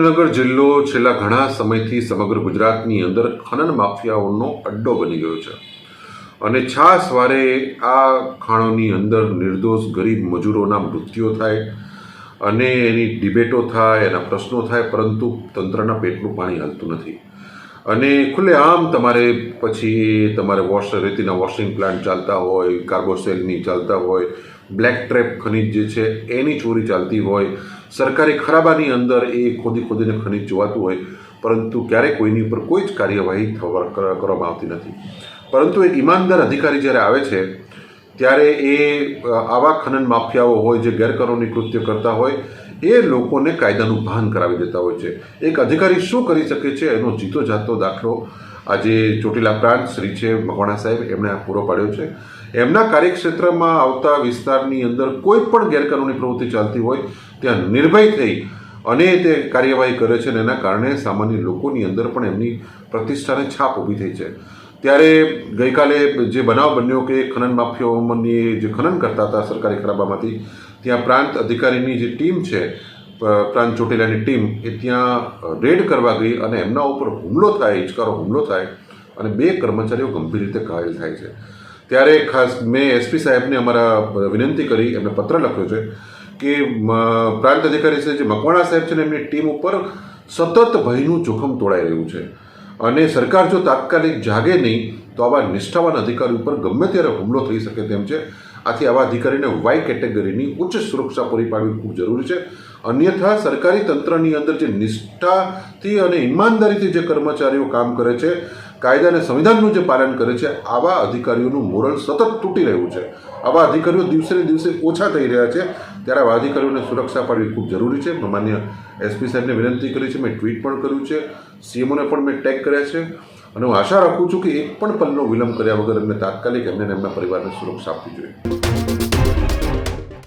સુરેન્દ્રનગર જિલ્લો છેલ્લા ઘણા સમયથી સમગ્ર ગુજરાતની અંદર ખનન માફિયાઓનો અડ્ડો બની ગયો છે. અને છાસ વારે આ ખાણોની અંદર નિર્દોષ ગરીબ મજૂરોના મૃત્યુ થાય અને એની ડિબેટો થાય, એના પ્રશ્નો થાય, પરંતુ તંત્રના પેટનું પાણી હાલતું નથી. અને ખુલ્લેઆમ તમારે પછી તમારે વોશ રેતીના વોશિંગ પ્લાન્ટ ચાલતા હોય કાર્બોસેલની ચાલતા હોય બ્લેક ટ્રેપ ખનીજ જે છે, એની ચોરી ચાલતી હોય. સરકારી ખરાબાની અંદર એ ખોદી ખોદીને ખનીજ જોવાતું હોય, પરંતુ ક્યારેય કોઈની ઉપર કોઈ જ કાર્યવાહી થવા કરવામાં આવતી નથી. પરંતુ એક ઈમાનદાર અધિકારી જ્યારે આવે છે, ત્યારે એ આવા ખનન માફિયાઓ હોય જે ગેરકાનૂની કૃત્ય કરતા હોય એ લોકોને કાયદાનું ભાન કરાવી દેતા હોય છે. એક અધિકારી શું કરી શકે છે એનો જીતો જાતો દાખલો આજે ચોટીલા પ્રાંત શ્રી છે મકવાણા સાહેબ, એમણે આ પૂરો પાડ્યો છે. એમના કાર્યક્ષેત્રમાં આવતા વિસ્તારની અંદર કોઈ પણ ગેરકાનૂની પ્રવૃત્તિ ચાલતી હોય, ત્યાં નિર્ભય થઈ અને તે કાર્યવાહી કરે છે અને એના કારણે સામાન્ય લોકોની અંદર પણ એમની પ્રતિષ્ઠાને છાપ ઊભી થઈ છે. ત્યારે ગઈકાલે જે બનાવ બન્યો કે ખનન માફિયાઓની જે ખનન કરતા હતા સરકારી ખરાબામાંથી, ત્યાં પ્રાંત અધિકારીની જે ટીમ છે પ્રાંત ચોટીલાની ટીમ, એ ત્યાં રેડ કરવા ગઈ અને એમના ઉપર હુમલો થાય, હિચકારો હુમલો થાય અને બે કર્મચારીઓ ગંભીર રીતે ઘાયલ થાય છે. ત્યારે ખાસ મેં એસપી સાહેબને અમારા વિનંતી કરી, એમને પત્ર લખ્યો છે કે પ્રાંત અધિકારી છે, જે મકવાણા સાહેબ છે ને એમની ટીમ ઉપર સતત ભયનું જોખમ તોડાઈ રહ્યું છે. અને સરકાર જો તાત્કાલિક જાગે નહીં તો આવા નિષ્ઠાવાન અધિકારી ઉપર ગમે ત્યારે હુમલો થઈ શકે તેમ છે. આથી આવા અધિકારીને વાય કેટેગરીની ઉચ્ચ સુરક્ષા પૂરી પાડવી ખૂબ જરૂરી છે. અન્યથા સરકારી તંત્રની અંદર જે નિષ્ઠાથી અને ઈમાનદારીથી જે કર્મચારીઓ કામ કરે છે, કાયદા અને સંવિધાનનું જે પાલન કરે છે, આવા અધિકારીઓનું મોરલ સતત તૂટી રહ્યું છે. આવા અધિકારીઓ દિવસે ને દિવસે ઓછા થઈ રહ્યા છે. ત્યારે આવા અધિકારીઓને સુરક્ષા પાડવી ખૂબ જરૂરી છે. મેં માન્ય એસપી સાહેબને વિનંતી કરી છે. મેં ટ્વીટ પણ કર્યું છે. સીએમઓને પણ મેં ટેગ કર્યા છે. અને હું આશા રાખું છું કે એક પણ પલનો વિલંબ કર્યા વગર એમને તાત્કાલિક એમને એમના પરિવારને સુરક્ષા આપવી જોઈએ.